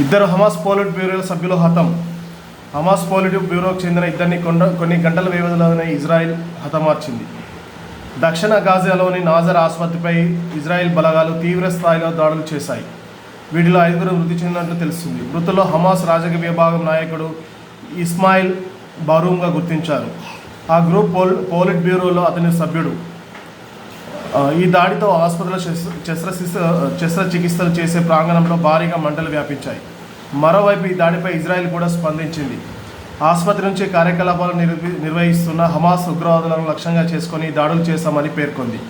ఇద్దరు Hamas polit bureau సభ్యులు హతం. హమాస్ పోలిట్ బ్యూరోకు చెందిన ఇద్దరిని కొండ కొన్ని గంటల వ్యవధిలోనే ఇజ్రాయెల్ హతమార్చింది. దక్షిణ గాజాలోని నాజర్ ఆసుపత్రిపై ఇజ్రాయెల్ బలగాలు తీవ్ర స్థాయిలో దాడులు చేశాయి. వీటిలో ఐదుగురు మృతి చెందినట్లు తెలుస్తుంది. మృతుల్లో హమాస్ రాజకీయ విభాగం నాయకుడు ఇస్మాయిల్ బరూమ్గా గుర్తించారు. ఆ గ్రూప్ పోల్ పోలిట్ బ్యూరోలో అతని సభ్యుడు ఈ దాడితో ఆసుపత్రిలో శస్త్ర శస్త్రచికిత్సలు చేసే ప్రాంగణంలో భారీగా మంటలు వ్యాపించాయి. మరోవైపు ఈ దాడిపై ఇజ్రాయెల్ కూడా స్పందించింది. ఆసుపత్రి నుంచి కార్యకలాపాలు నిర్వి నిర్వహిస్తున్న హమాస్ ఉగ్రవాదులను లక్ష్యంగా చేసుకొని దాడులు చేశామని పేర్కొంది.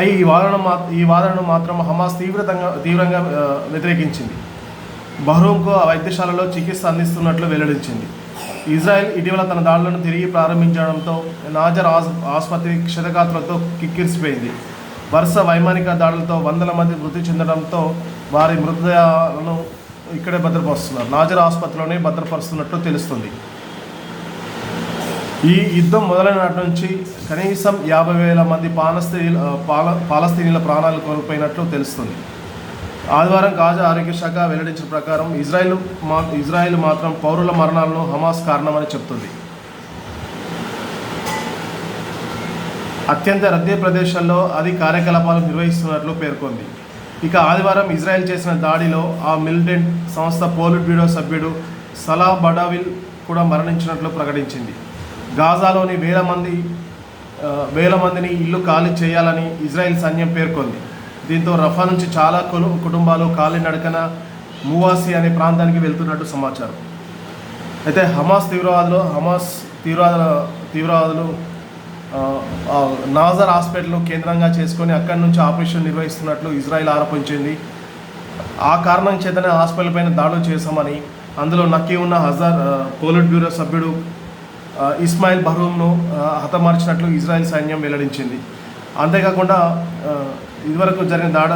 అయి ఈ వాదన మా ఈ వాదనను మాత్రం హమాస్ తీవ్రతంగా తీవ్రంగా వ్యతిరేకించింది. బహ్రూమ్కు ఆ వైద్యశాలలో చికిత్స అందిస్తున్నట్లు వెల్లడించింది. ఇజ్రాయెల్ ఇటీవల తన దాడులను తిరిగి ప్రారంభించడంతో నాజర్ ఆస్ ఆసుపత్రి క్షతగాత్రులతో కిక్కిరిసిపోయింది. వరుస వైమానిక దాడులతో వందల మంది మృతి చెందడంతో వారి మృతదేహాలను ఇక్కడే భద్రపరుస్తున్నారు. నాజర్ ఆసుపత్రిలోనే భద్రపరుస్తున్నట్లు తెలుస్తుంది. ఈ యుద్ధం మొదలైన నుంచి కనీసం యాభై వేల మంది పాలస్తీన్ పాల పాలస్తీనీల ప్రాణాలు కోల్పోయినట్లు తెలుస్తుంది. ఆదివారం గాజా ఆరోగ్య శాఖ వెల్లడించిన ప్రకారం ఇజ్రాయెల్ మా ఇజ్రాయెల్ మాత్రం పౌరుల మరణాలను హమాస్ కారణమని చెప్తుంది. అత్యంత రద్దీ ప్రదేశాల్లో అది కార్యకలాపాలు నిర్వహిస్తున్నట్లు పేర్కొంది. ఇక ఆదివారం ఇజ్రాయెల్ చేసిన దాడిలో ఆ మిలిటెంట్ సంస్థ పోలిట్ బ్యూరో సభ్యుడు సలా బడావిల్ కూడా మరణించినట్లు ప్రకటించింది. గాజాలోని వేల మంది వేల మందిని ఇల్లు ఖాళీ చేయాలని ఇజ్రాయెల్ సైన్యం పేర్కొంది. దీంతో రఫా నుంచి చాలా కులు- కుటుంబాలు కాలినడకన మువాసి అనే ప్రాంతానికి వెళ్తున్నట్టు సమాచారం. అయితే హమాస్ తీవ్రవాదులు హమాస్ తీవ్రవాద తీవ్రవాదులు నాజర్ హాస్పిటల్ కేంద్రంగా చేసుకొని అక్కడి నుంచి ఆపరేషన్ నిర్వహిస్తున్నట్లు ఇజ్రాయెల్ ఆరోపించింది. ఆ కారణం చేతనే హాస్పిటల్ పైన దాడులు చేశామని అందులో నక్కి ఉన్న హజార్ పోలిట్ బ్యూరో సభ్యుడు ఇస్మాయిల్ బహ్రూమ్ను హతమార్చినట్లు ఇజ్రాయెల్ సైన్యం వెల్లడించింది. అంతేకాకుండా ఇదివరకు జరిగిన దాడ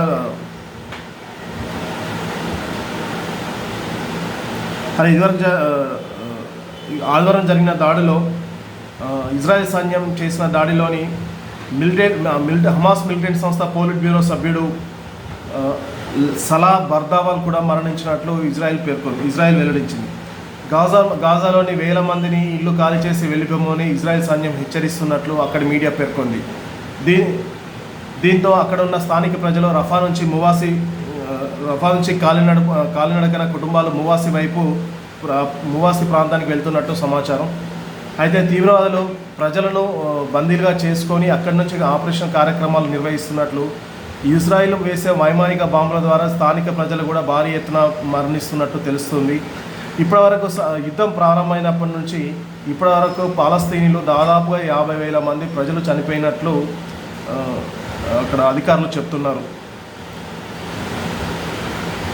అది ఇదివరకు ఆదివారం జరిగిన దాడిలో ఇజ్రాయెల్ సైన్యం చేసిన దాడిలోని మిలిటెంట్ మిలిట హమాస్ మిలిటెంట్ సంస్థ పోలిట్ బ్యూరో సభ్యుడు సలా బర్దావాల్ కూడా మరణించినట్లు ఇజ్రాయెల్ పేర్కొంది ఇజ్రాయెల్ వెల్లడించింది. గాజా గాజాలోని వేల మందిని ఇల్లు ఖాళీ చేసి వెళ్ళిపోమని ఇజ్రాయెల్ సైన్యం హెచ్చరిస్తున్నట్లు అక్కడ మీడియా పేర్కొంది. దీని దీంతో అక్కడ ఉన్న స్థానిక ప్రజలు రఫా నుంచి మువాసి రఫా నుంచి కాలినడ కాలినడకన కుటుంబాలు మువాసి వైపు మువాసి ప్రాంతానికి వెళ్తున్నట్టు సమాచారం. అయితే తీవ్రవాదులు ప్రజలను బందీలుగా చేసుకొని అక్కడి నుంచి ఆపరేషన్ కార్యక్రమాలు నిర్వహిస్తున్నట్లు ఇజ్రాయిల్ వేసే వైమానిక బాంబుల ద్వారా స్థానిక ప్రజలు కూడా భారీ ఎత్తున మరణిస్తున్నట్టు తెలుస్తుంది. ఇప్పటివరకు స- యుద్ధం ప్రారంభమైనప్పటి నుంచి ఇప్పటివరకు పాలస్తీనీలు దాదాపుగా యాభై వేల మంది ప్రజలు చనిపోయినట్లు అక్కడ అధికారులు చెప్తున్నారు.